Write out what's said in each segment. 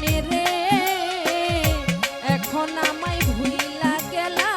জীবনে রে। এখন আমায় ভুইলা গেলা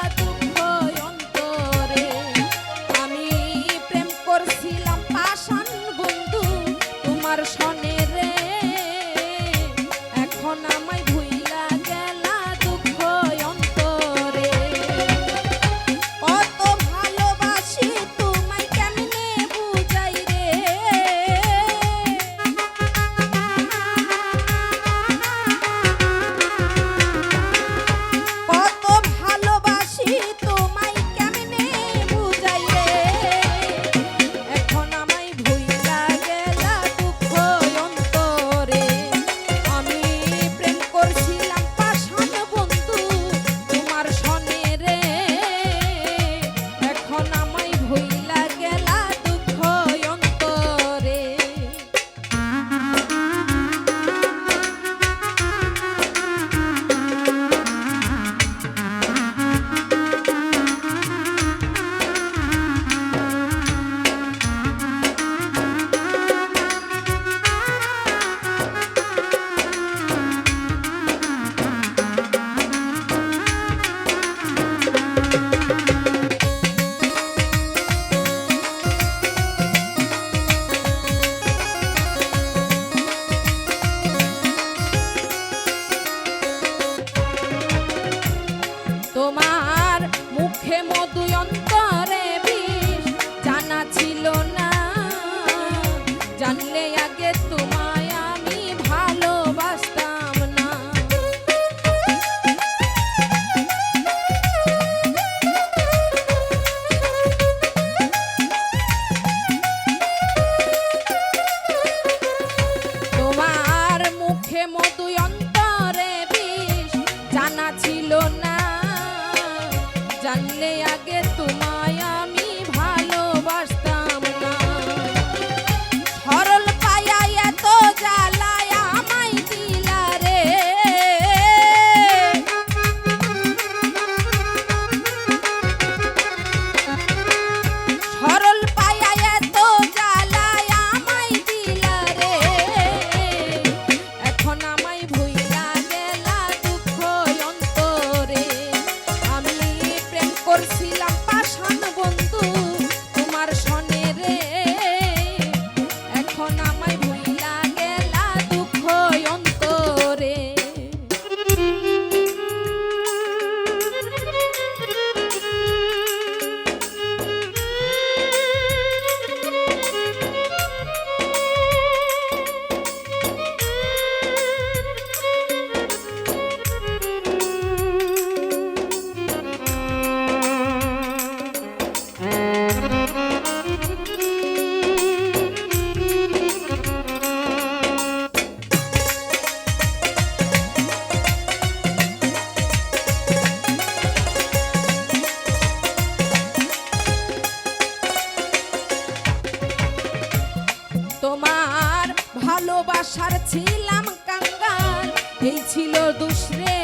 ছিল দুসরে,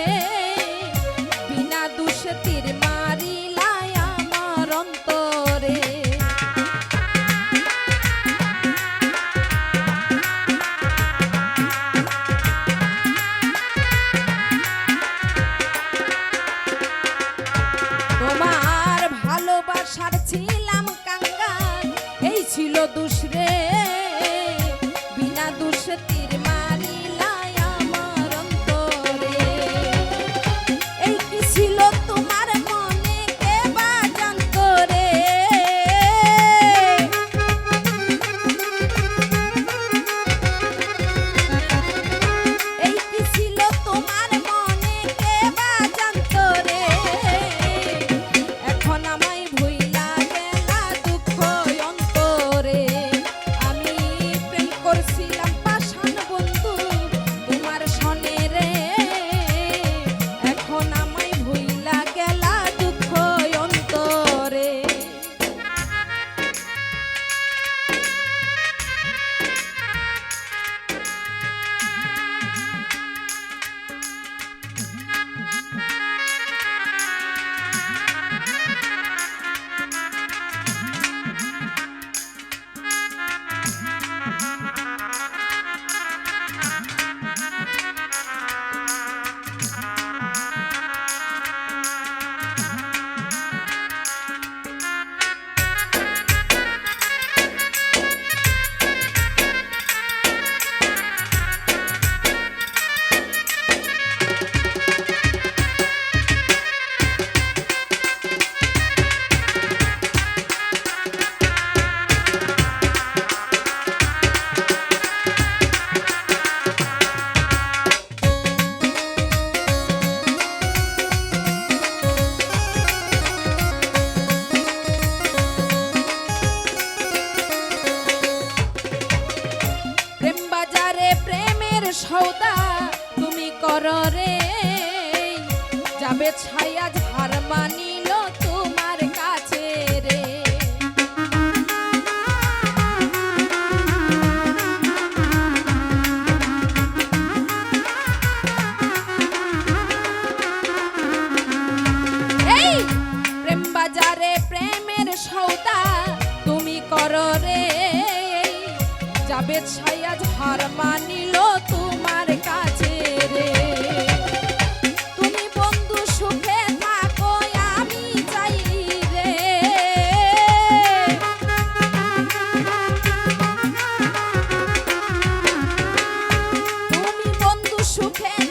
বিনা দুষে তীর মারিলায় আমার অন্তরে। তোমার ভালোবাসার ছিলাম কাঙ্গাল, এই ছিল দুসরে। প্রেমের সৌদা তুমি করো রে। যাবে ছায়া ঝার মানিল তোমার কাছে রে। প্রেমের সৌদা তুমি রে। ছায়া ঝার মানিল সুখে